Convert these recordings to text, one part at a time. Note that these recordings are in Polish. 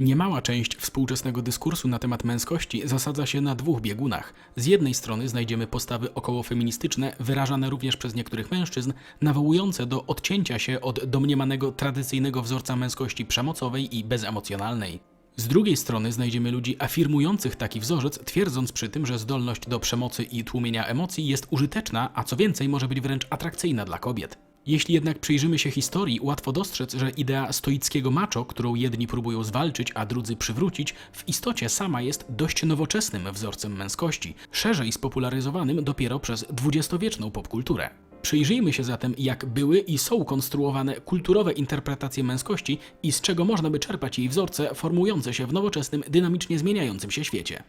Niemała część współczesnego dyskursu na temat męskości zasadza się na dwóch biegunach. Z jednej strony znajdziemy postawy okołofeministyczne, wyrażane również przez niektórych mężczyzn, nawołujące do odcięcia się od domniemanego tradycyjnego wzorca męskości przemocowej i bezemocjonalnej. Z drugiej strony znajdziemy ludzi afirmujących taki wzorzec, twierdząc przy tym, że zdolność do przemocy i tłumienia emocji jest użyteczna, a co więcej może być wręcz atrakcyjna dla kobiet. Jeśli jednak przyjrzymy się historii, łatwo dostrzec, że idea stoickiego macho, którą jedni próbują zwalczyć, a drudzy przywrócić, w istocie sama jest dość nowoczesnym wzorcem męskości, szerzej spopularyzowanym dopiero przez dwudziestowieczną popkulturę. Przyjrzyjmy się zatem, jak były i są konstruowane kulturowe interpretacje męskości i z czego można by czerpać jej wzorce formujące się w nowoczesnym, dynamicznie zmieniającym się świecie.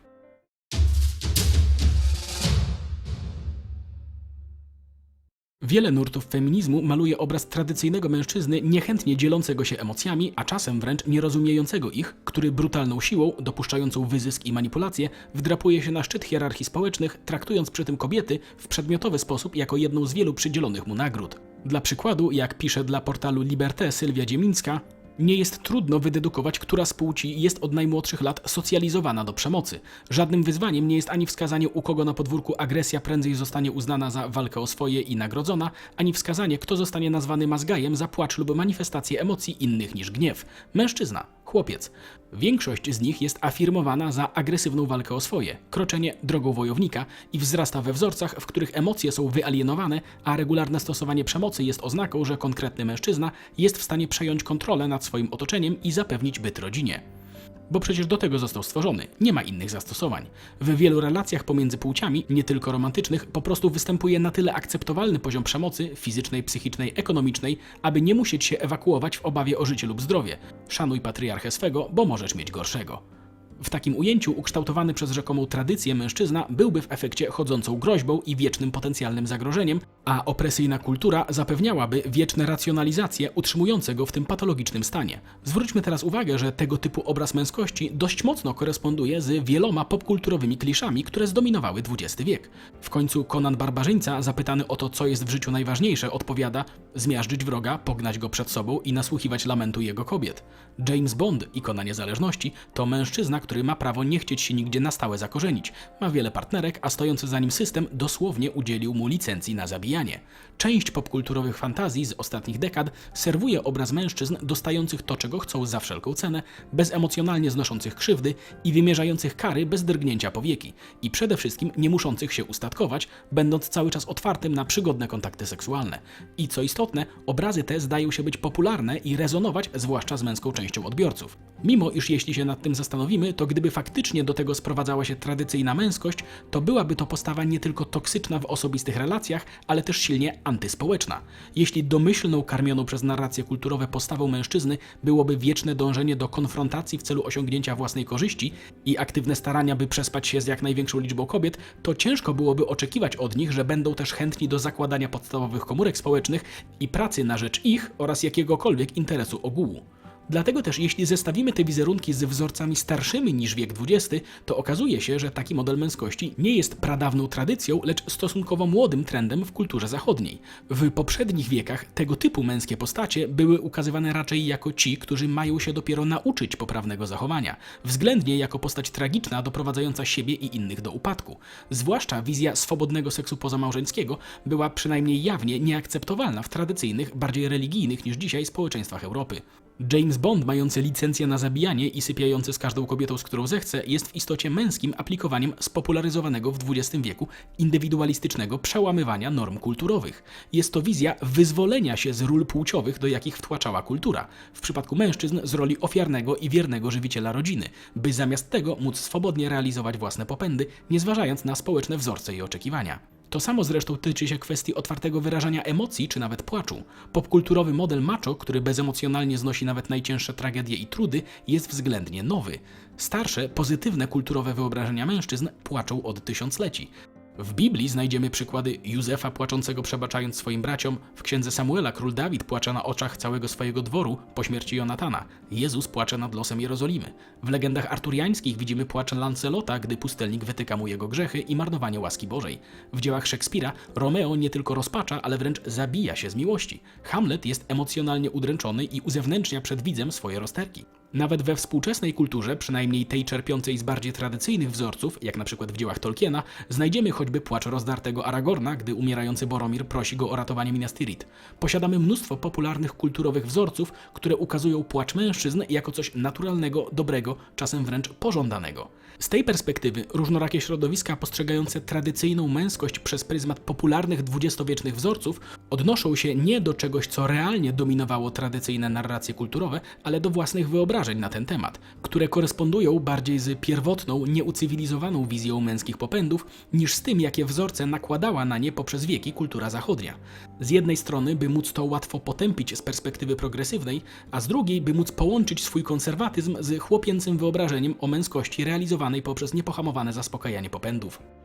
Wiele nurtów feminizmu maluje obraz tradycyjnego mężczyzny niechętnie dzielącego się emocjami, a czasem wręcz nierozumiejącego ich, który brutalną siłą, dopuszczającą wyzysk i manipulacje, wdrapuje się na szczyt hierarchii społecznych, traktując przy tym kobiety w przedmiotowy sposób jako jedną z wielu przydzielonych mu nagród. Dla przykładu, jak pisze dla portalu Liberté Sylwia Dziemińska, nie jest trudno wydedukować, która z płci jest od najmłodszych lat socjalizowana do przemocy. Żadnym wyzwaniem nie jest ani wskazanie, u kogo na podwórku agresja prędzej zostanie uznana za walkę o swoje i nagrodzona, ani wskazanie, kto zostanie nazwany mazgajem za płacz lub manifestację emocji innych niż gniew. Mężczyzna, chłopiec. Większość z nich jest afirmowana za agresywną walkę o swoje, kroczenie drogą wojownika i wzrasta we wzorcach, w których emocje są wyalienowane, a regularne stosowanie przemocy jest oznaką, że konkretny mężczyzna jest w stanie przejąć kontrolę nad swoim otoczeniem i zapewnić byt rodzinie. Bo przecież do tego został stworzony, nie ma innych zastosowań. W wielu relacjach pomiędzy płciami, nie tylko romantycznych, po prostu występuje na tyle akceptowalny poziom przemocy fizycznej, psychicznej, ekonomicznej, aby nie musieć się ewakuować w obawie o życie lub zdrowie. Szanuj patriarchę swego, bo możesz mieć gorszego. W takim ujęciu ukształtowany przez rzekomą tradycję mężczyzna byłby w efekcie chodzącą groźbą i wiecznym potencjalnym zagrożeniem, a opresyjna kultura zapewniałaby wieczne racjonalizacje utrzymujące go w tym patologicznym stanie. Zwróćmy teraz uwagę, że tego typu obraz męskości dość mocno koresponduje z wieloma popkulturowymi kliszami, które zdominowały XX wiek. W końcu Conan Barbarzyńca, zapytany o to, co jest w życiu najważniejsze, odpowiada: zmiażdżyć wroga, pognać go przed sobą i nasłuchiwać lamentu jego kobiet. James Bond, ikona niezależności, to mężczyzna, który ma prawo nie chcieć się nigdzie na stałe zakorzenić. Ma wiele partnerek, a stojący za nim system dosłownie udzielił mu licencji na zabijanie. Część popkulturowych fantazji z ostatnich dekad serwuje obraz mężczyzn dostających to, czego chcą za wszelką cenę, bezemocjonalnie znoszących krzywdy i wymierzających kary bez drgnięcia powieki. I przede wszystkim nie muszących się ustatkować, będąc cały czas otwartym na przygodne kontakty seksualne. I co istotne, obrazy te zdają się być popularne i rezonować zwłaszcza z męską częścią odbiorców. Mimo iż jeśli się nad tym zastanowimy, to gdyby faktycznie do tego sprowadzała się tradycyjna męskość, to byłaby to postawa nie tylko toksyczna w osobistych relacjach, ale też silnie antyspołeczna. Jeśli domyślną, karmioną przez narracje kulturowe postawą mężczyzny byłoby wieczne dążenie do konfrontacji w celu osiągnięcia własnej korzyści i aktywne starania, by przespać się z jak największą liczbą kobiet, to ciężko byłoby oczekiwać od nich, że będą też chętni do zakładania podstawowych komórek społecznych i pracy na rzecz ich oraz jakiegokolwiek interesu ogółu. Dlatego też, jeśli zestawimy te wizerunki z wzorcami starszymi niż wiek XX, to okazuje się, że taki model męskości nie jest pradawną tradycją, lecz stosunkowo młodym trendem w kulturze zachodniej. W poprzednich wiekach tego typu męskie postacie były ukazywane raczej jako ci, którzy mają się dopiero nauczyć poprawnego zachowania, względnie jako postać tragiczna doprowadzająca siebie i innych do upadku. Zwłaszcza wizja swobodnego seksu pozamałżeńskiego była przynajmniej jawnie nieakceptowalna w tradycyjnych, bardziej religijnych niż dzisiaj społeczeństwach Europy. James Bond, mający licencję na zabijanie i sypiający z każdą kobietą, z którą zechce, jest w istocie męskim aplikowaniem spopularyzowanego w XX wieku indywidualistycznego przełamywania norm kulturowych. Jest to wizja wyzwolenia się z ról płciowych, do jakich wtłaczała kultura, w przypadku mężczyzn z roli ofiarnego i wiernego żywiciela rodziny, by zamiast tego móc swobodnie realizować własne popędy, nie zważając na społeczne wzorce i oczekiwania. To samo zresztą tyczy się kwestii otwartego wyrażania emocji czy nawet płaczu. Popkulturowy model macho, który bezemocjonalnie znosi nawet najcięższe tragedie i trudy, jest względnie nowy. Starsze, pozytywne kulturowe wyobrażenia mężczyzn płaczą od tysiącleci. W Biblii znajdziemy przykłady Józefa płaczącego przebaczając swoim braciom, w księdze Samuela król Dawid płacze na oczach całego swojego dworu po śmierci Jonatana, Jezus płacze nad losem Jerozolimy. W legendach arturiańskich widzimy płacz Lancelota, gdy pustelnik wytyka mu jego grzechy i marnowanie łaski Bożej. W dziełach Szekspira Romeo nie tylko rozpacza, ale wręcz zabija się z miłości. Hamlet jest emocjonalnie udręczony i uzewnętrznia przed widzem swoje rozterki. Nawet we współczesnej kulturze, przynajmniej tej czerpiącej z bardziej tradycyjnych wzorców, jak na przykład w dziełach Tolkiena, znajdziemy choćby płacz rozdartego Aragorna, gdy umierający Boromir prosi go o ratowanie Minas Tirith. Posiadamy mnóstwo popularnych kulturowych wzorców, które ukazują płacz mężczyzn jako coś naturalnego, dobrego, czasem wręcz pożądanego. Z tej perspektywy różnorakie środowiska postrzegające tradycyjną męskość przez pryzmat popularnych dwudziestowiecznych wzorców odnoszą się nie do czegoś, co realnie dominowało tradycyjne narracje kulturowe, ale do własnych wyobrażeń na ten temat, które korespondują bardziej z pierwotną, nieucywilizowaną wizją męskich popędów, niż z tym, jakie wzorce nakładała na nie poprzez wieki kultura zachodnia. Z jednej strony, by móc to łatwo potępić z perspektywy progresywnej, a z drugiej, by móc połączyć swój konserwatyzm z chłopięcym wyobrażeniem o męskości realizowanej poprzez niepohamowane zaspokajanie popędów.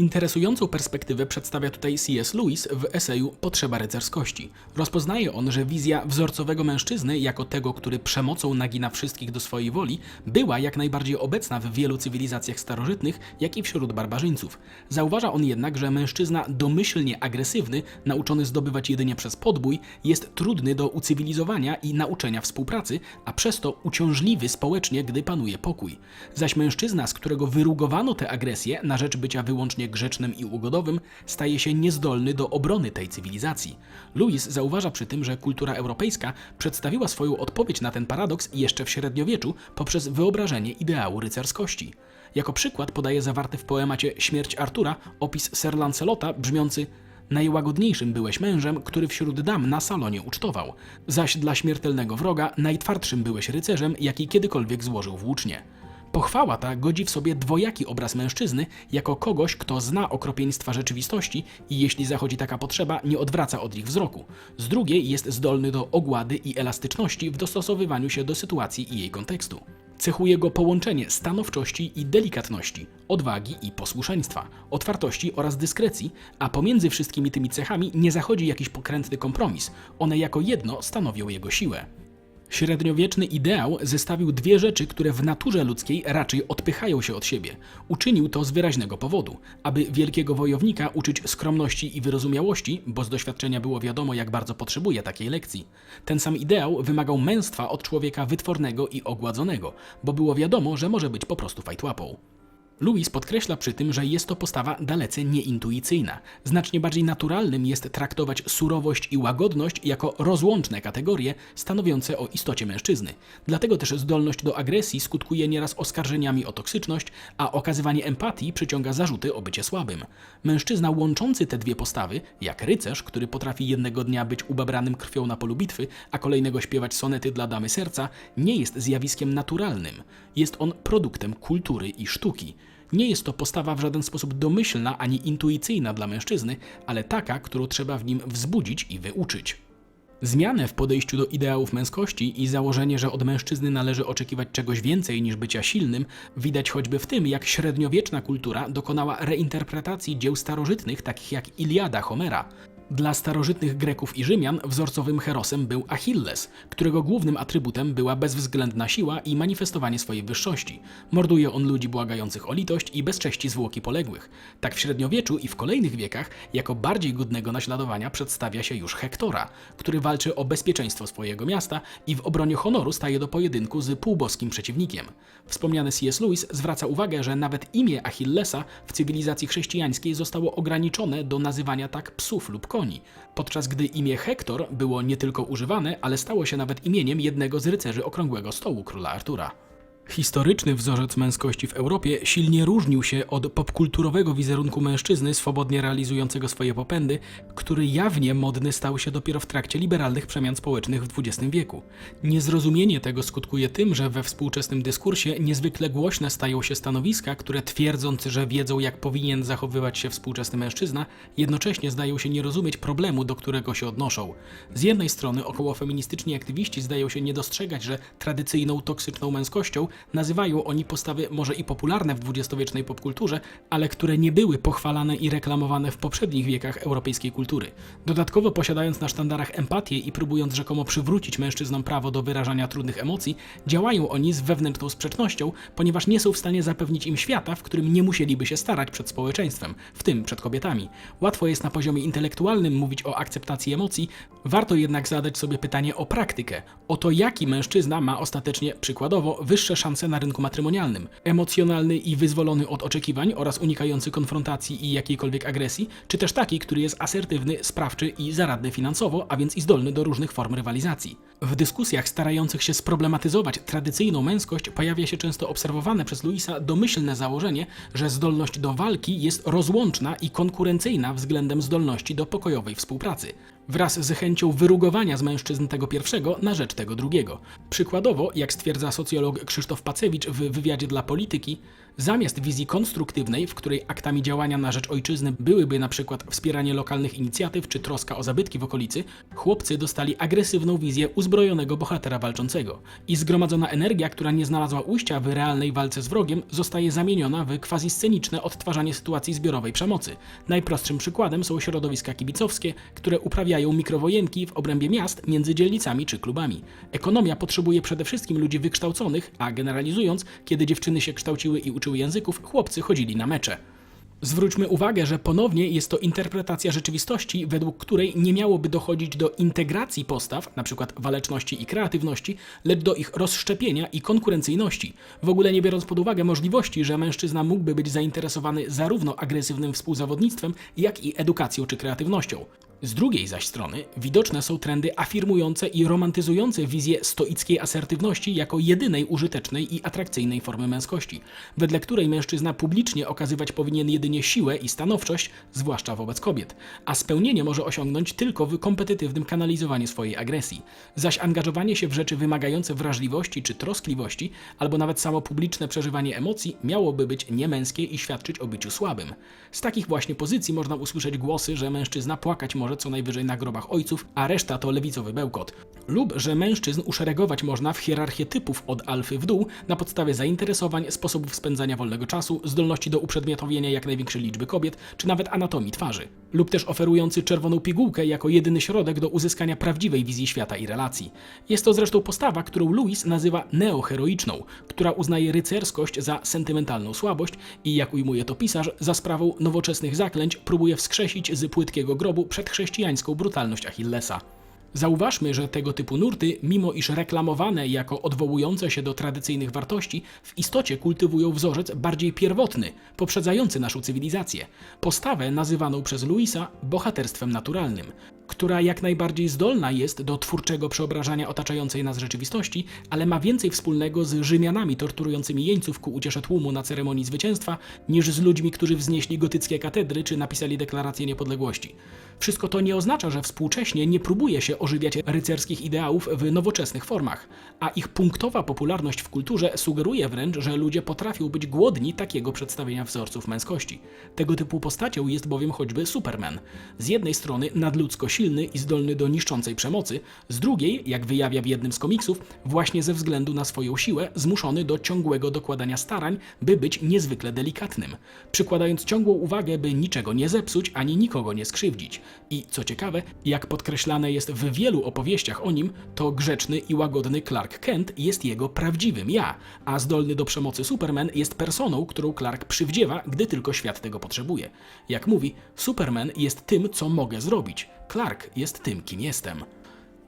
Interesującą perspektywę przedstawia tutaj C.S. Lewis w eseju Potrzeba rycerskości. Rozpoznaje on, że wizja wzorcowego mężczyzny jako tego, który przemocą nagina wszystkich do swojej woli, była jak najbardziej obecna w wielu cywilizacjach starożytnych, jak i wśród barbarzyńców. Zauważa on jednak, że mężczyzna domyślnie agresywny, nauczony zdobywać jedynie przez podbój, jest trudny do ucywilizowania i nauczenia współpracy, a przez to uciążliwy społecznie, gdy panuje pokój. Zaś mężczyzna, z którego wyrugowano tę agresję na rzecz bycia wyłącznie grzecznym i ugodowym, staje się niezdolny do obrony tej cywilizacji. Louis zauważa przy tym, że kultura europejska przedstawiła swoją odpowiedź na ten paradoks jeszcze w średniowieczu poprzez wyobrażenie ideału rycerskości. Jako przykład podaje zawarty w poemacie Śmierć Artura opis Sir Lancelota brzmiący Najłagodniejszym byłeś mężem, który wśród dam na salonie ucztował, zaś dla śmiertelnego wroga najtwardszym byłeś rycerzem, jaki kiedykolwiek złożył włócznie. Pochwała ta godzi w sobie dwojaki obraz mężczyzny jako kogoś, kto zna okropieństwa rzeczywistości i jeśli zachodzi taka potrzeba, nie odwraca od ich wzroku. Z drugiej jest zdolny do ogłady i elastyczności w dostosowywaniu się do sytuacji i jej kontekstu. Cechuje go połączenie stanowczości i delikatności, odwagi i posłuszeństwa, otwartości oraz dyskrecji, a pomiędzy wszystkimi tymi cechami nie zachodzi jakiś pokrętny kompromis. One jako jedno stanowią jego siłę. Średniowieczny ideał zestawił dwie rzeczy, które w naturze ludzkiej raczej odpychają się od siebie. Uczynił to z wyraźnego powodu, aby wielkiego wojownika uczyć skromności i wyrozumiałości, bo z doświadczenia było wiadomo, jak bardzo potrzebuje takiej lekcji. Ten sam ideał wymagał męstwa od człowieka wytwornego i ogładzonego, bo było wiadomo, że może być po prostu fajtłapą. Louis podkreśla przy tym, że jest to postawa dalece nieintuicyjna. Znacznie bardziej naturalnym jest traktować surowość i łagodność jako rozłączne kategorie stanowiące o istocie mężczyzny. Dlatego też zdolność do agresji skutkuje nieraz oskarżeniami o toksyczność, a okazywanie empatii przyciąga zarzuty o bycie słabym. Mężczyzna łączący te dwie postawy, jak rycerz, który potrafi jednego dnia być ubabranym krwią na polu bitwy, a kolejnego śpiewać sonety dla damy serca, nie jest zjawiskiem naturalnym. Jest on produktem kultury i sztuki. Nie jest to postawa w żaden sposób domyślna ani intuicyjna dla mężczyzny, ale taka, którą trzeba w nim wzbudzić i wyuczyć. Zmianę w podejściu do ideałów męskości i założenie, że od mężczyzny należy oczekiwać czegoś więcej niż bycia silnym, widać choćby w tym, jak średniowieczna kultura dokonała reinterpretacji dzieł starożytnych, takich jak Iliada Homera. Dla starożytnych Greków i Rzymian wzorcowym herosem był Achilles, którego głównym atrybutem była bezwzględna siła i manifestowanie swojej wyższości. Morduje on ludzi błagających o litość i bezcześci zwłoki poległych. Tak w średniowieczu i w kolejnych wiekach jako bardziej godnego naśladowania przedstawia się już Hektora, który walczy o bezpieczeństwo swojego miasta i w obronie honoru staje do pojedynku z półboskim przeciwnikiem. Wspomniany C.S. Lewis zwraca uwagę, że nawet imię Achillesa w cywilizacji chrześcijańskiej zostało ograniczone do nazywania tak psów lub koni podczas gdy imię Hektor było nie tylko używane, ale stało się nawet imieniem jednego z rycerzy Okrągłego Stołu króla Artura. Historyczny wzorzec męskości w Europie silnie różnił się od popkulturowego wizerunku mężczyzny swobodnie realizującego swoje popędy, który jawnie modny stał się dopiero w trakcie liberalnych przemian społecznych w XX wieku. Niezrozumienie tego skutkuje tym, że we współczesnym dyskursie niezwykle głośne stają się stanowiska, które twierdząc, że wiedzą jak powinien zachowywać się współczesny mężczyzna, jednocześnie zdają się nie rozumieć problemu, do którego się odnoszą. Z jednej strony około feministyczni aktywiści zdają się nie dostrzegać, że tradycyjną toksyczną męskością nazywają oni postawy może i popularne w dwudziestowiecznej popkulturze, ale które nie były pochwalane i reklamowane w poprzednich wiekach europejskiej kultury. Dodatkowo posiadając na sztandarach empatię i próbując rzekomo przywrócić mężczyznom prawo do wyrażania trudnych emocji, działają oni z wewnętrzną sprzecznością, ponieważ nie są w stanie zapewnić im świata, w którym nie musieliby się starać przed społeczeństwem, w tym przed kobietami. Łatwo jest na poziomie intelektualnym mówić o akceptacji emocji, warto jednak zadać sobie pytanie o praktykę, o to jaki mężczyzna ma ostatecznie, przykładowo, wyższe szanse na rynku matrymonialnym. Emocjonalny i wyzwolony od oczekiwań oraz unikający konfrontacji i jakiejkolwiek agresji, czy też taki, który jest asertywny, sprawczy i zaradny finansowo, a więc i zdolny do różnych form rywalizacji. W dyskusjach starających się sproblematyzować tradycyjną męskość pojawia się często obserwowane przez Luisa domyślne założenie, że zdolność do walki jest rozłączna i konkurencyjna względem zdolności do pokojowej współpracy, wraz z chęcią wyrugowania z mężczyzn tego pierwszego na rzecz tego drugiego. Przykładowo, jak stwierdza socjolog Krzysztof Pacewicz w wywiadzie dla Polityki, zamiast wizji konstruktywnej, w której aktami działania na rzecz ojczyzny byłyby przykład wspieranie lokalnych inicjatyw czy troska o zabytki w okolicy, chłopcy dostali agresywną wizję uzbrojonego bohatera walczącego. I zgromadzona energia, która nie znalazła ujścia w realnej walce z wrogiem, zostaje zamieniona w quasi-sceniczne odtwarzanie sytuacji zbiorowej przemocy. Najprostszym przykładem są środowiska kibicowskie, które uprawiają mikrowojenki w obrębie miast między dzielnicami czy klubami. Ekonomia potrzebuje przede wszystkim ludzi wykształconych, a generalizując, kiedy dziewczyny się kształciły i uczyły języków, chłopcy chodzili na mecze. Zwróćmy uwagę, że ponownie jest to interpretacja rzeczywistości, według której nie miałoby dochodzić do integracji postaw, np. waleczności i kreatywności, lecz do ich rozszczepienia i konkurencyjności. W ogóle nie biorąc pod uwagę możliwości, że mężczyzna mógłby być zainteresowany zarówno agresywnym współzawodnictwem, jak i edukacją czy kreatywnością. Z drugiej zaś strony widoczne są trendy afirmujące i romantyzujące wizję stoickiej asertywności jako jedynej użytecznej i atrakcyjnej formy męskości, wedle której mężczyzna publicznie okazywać powinien jedynie siłę i stanowczość, zwłaszcza wobec kobiet, a spełnienie może osiągnąć tylko w kompetytywnym kanalizowaniu swojej agresji. Zaś angażowanie się w rzeczy wymagające wrażliwości czy troskliwości, albo nawet samo publiczne przeżywanie emocji miałoby być niemęskie i świadczyć o byciu słabym. Z takich właśnie pozycji można usłyszeć głosy, że mężczyzna płakać może co najwyżej na grobach ojców, a reszta to lewicowy bełkot. Lub że mężczyzn uszeregować można w hierarchię typów od alfy w dół na podstawie zainteresowań, sposobów spędzania wolnego czasu, zdolności do uprzedmiotowienia jak największej liczby kobiet, czy nawet anatomii twarzy. Lub też oferujący czerwoną pigułkę jako jedyny środek do uzyskania prawdziwej wizji świata i relacji. Jest to zresztą postawa, którą Louis nazywa neoheroiczną, która uznaje rycerskość za sentymentalną słabość i, jak ujmuje to pisarz, za sprawą nowoczesnych zaklęć próbuje wskrzesić z płytkiego grobu przedchrześcijańską brutalność Achillesa. Zauważmy, że tego typu nurty, mimo iż reklamowane jako odwołujące się do tradycyjnych wartości, w istocie kultywują wzorzec bardziej pierwotny, poprzedzający naszą cywilizację. Postawę nazywaną przez Luisa bohaterstwem naturalnym, która jak najbardziej zdolna jest do twórczego przeobrażania otaczającej nas rzeczywistości, ale ma więcej wspólnego z Rzymianami torturującymi jeńców ku uciesze tłumu na ceremonii zwycięstwa, niż z ludźmi, którzy wznieśli gotyckie katedry czy napisali deklarację niepodległości. Wszystko to nie oznacza, że współcześnie nie próbuje się ożywiać rycerskich ideałów w nowoczesnych formach, a ich punktowa popularność w kulturze sugeruje wręcz, że ludzie potrafią być głodni takiego przedstawienia wzorców męskości. Tego typu postacią jest bowiem choćby Superman. Z jednej strony nadludzko silny i zdolny do niszczącej przemocy, z drugiej, jak wyjawia w jednym z komiksów, właśnie ze względu na swoją siłę zmuszony do ciągłego dokładania starań, by być niezwykle delikatnym, przykładając ciągłą uwagę, by niczego nie zepsuć ani nikogo nie skrzywdzić. I co ciekawe, jak podkreślane jest w wielu opowieściach o nim, to grzeczny i łagodny Clark Kent jest jego prawdziwym ja, a zdolny do przemocy Superman jest personą, którą Clark przywdziewa, gdy tylko świat tego potrzebuje. Jak mówi, Superman jest tym, co mogę zrobić. Clark jest tym, kim jestem.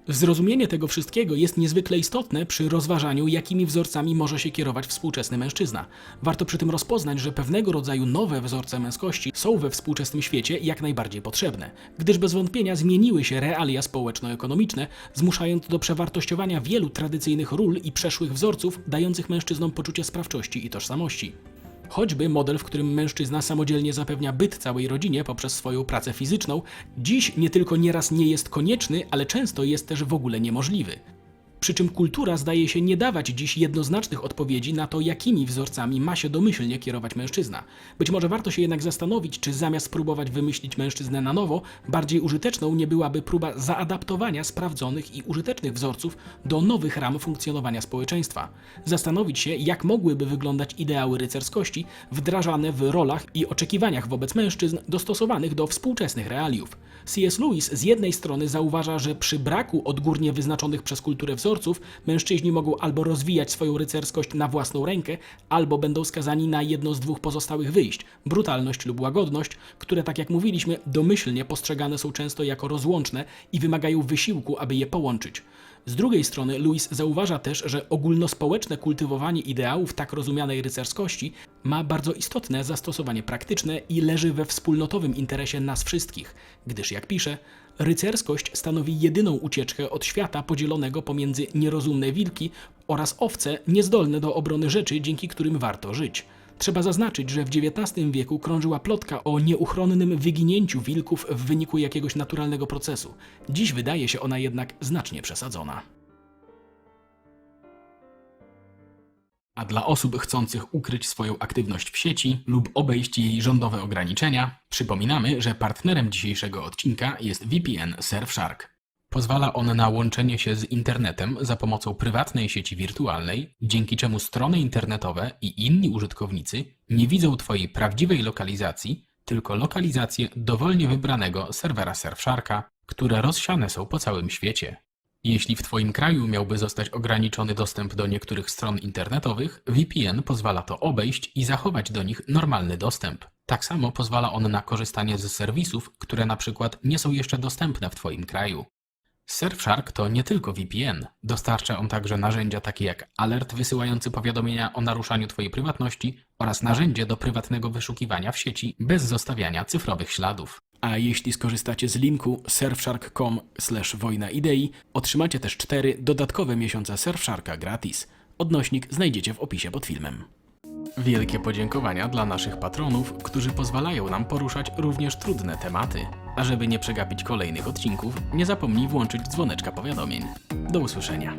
Zrozumienie tego wszystkiego jest niezwykle istotne przy rozważaniu, jakimi wzorcami może się kierować współczesny mężczyzna. Warto przy tym rozpoznać, że pewnego rodzaju nowe wzorce męskości są we współczesnym świecie jak najbardziej potrzebne, gdyż bez wątpienia zmieniły się realia społeczno-ekonomiczne, zmuszając do przewartościowania wielu tradycyjnych ról i przeszłych wzorców, dających mężczyznom poczucie sprawczości i tożsamości. Choćby model, w którym mężczyzna samodzielnie zapewnia byt całej rodzinie poprzez swoją pracę fizyczną, dziś nie tylko nieraz nie jest konieczny, ale często jest też w ogóle niemożliwy. Przy czym kultura zdaje się nie dawać dziś jednoznacznych odpowiedzi na to, jakimi wzorcami ma się domyślnie kierować mężczyzna. Być może warto się jednak zastanowić, czy zamiast próbować wymyślić mężczyznę na nowo, bardziej użyteczną nie byłaby próba zaadaptowania sprawdzonych i użytecznych wzorców do nowych ram funkcjonowania społeczeństwa. Zastanowić się, jak mogłyby wyglądać ideały rycerskości wdrażane w rolach i oczekiwaniach wobec mężczyzn dostosowanych do współczesnych realiów. C.S. Lewis z jednej strony zauważa, że przy braku odgórnie wyznaczonych przez kulturę wzorców, mężczyźni mogą albo rozwijać swoją rycerskość na własną rękę, albo będą skazani na jedno z dwóch pozostałych wyjść brutalność lub łagodność, które, tak jak mówiliśmy, domyślnie postrzegane są często jako rozłączne i wymagają wysiłku, aby je połączyć. Z drugiej strony, Louis zauważa też, że ogólnospołeczne kultywowanie ideałów tak rozumianej rycerskości ma bardzo istotne zastosowanie praktyczne i leży we wspólnotowym interesie nas wszystkich, gdyż, jak pisze, rycerskość stanowi jedyną ucieczkę od świata podzielonego pomiędzy nierozumne wilki oraz owce niezdolne do obrony rzeczy, dzięki którym warto żyć. Trzeba zaznaczyć, że w XIX wieku krążyła plotka o nieuchronnym wyginięciu wilków w wyniku jakiegoś naturalnego procesu. Dziś wydaje się ona jednak znacznie przesadzona. A dla osób chcących ukryć swoją aktywność w sieci lub obejść jej rządowe ograniczenia, przypominamy, że partnerem dzisiejszego odcinka jest VPN Surfshark. Pozwala on na łączenie się z internetem za pomocą prywatnej sieci wirtualnej, dzięki czemu strony internetowe i inni użytkownicy nie widzą Twojej prawdziwej lokalizacji, tylko lokalizację dowolnie wybranego serwera Surfsharka, które rozsiane są po całym świecie. Jeśli w Twoim kraju miałby zostać ograniczony dostęp do niektórych stron internetowych, VPN pozwala to obejść i zachować do nich normalny dostęp. Tak samo pozwala on na korzystanie z serwisów, które na przykład nie są jeszcze dostępne w Twoim kraju. Surfshark to nie tylko VPN. Dostarcza on także narzędzia takie jak alert wysyłający powiadomienia o naruszaniu Twojej prywatności oraz narzędzie do prywatnego wyszukiwania w sieci bez zostawiania cyfrowych śladów. A jeśli skorzystacie z linku surfshark.com wojna idei, otrzymacie też cztery dodatkowe miesiące Surfsharka gratis. Odnośnik znajdziecie w opisie pod filmem. Wielkie podziękowania dla naszych patronów, którzy pozwalają nam poruszać również trudne tematy. A żeby nie przegapić kolejnych odcinków, nie zapomnij włączyć dzwoneczka powiadomień. Do usłyszenia.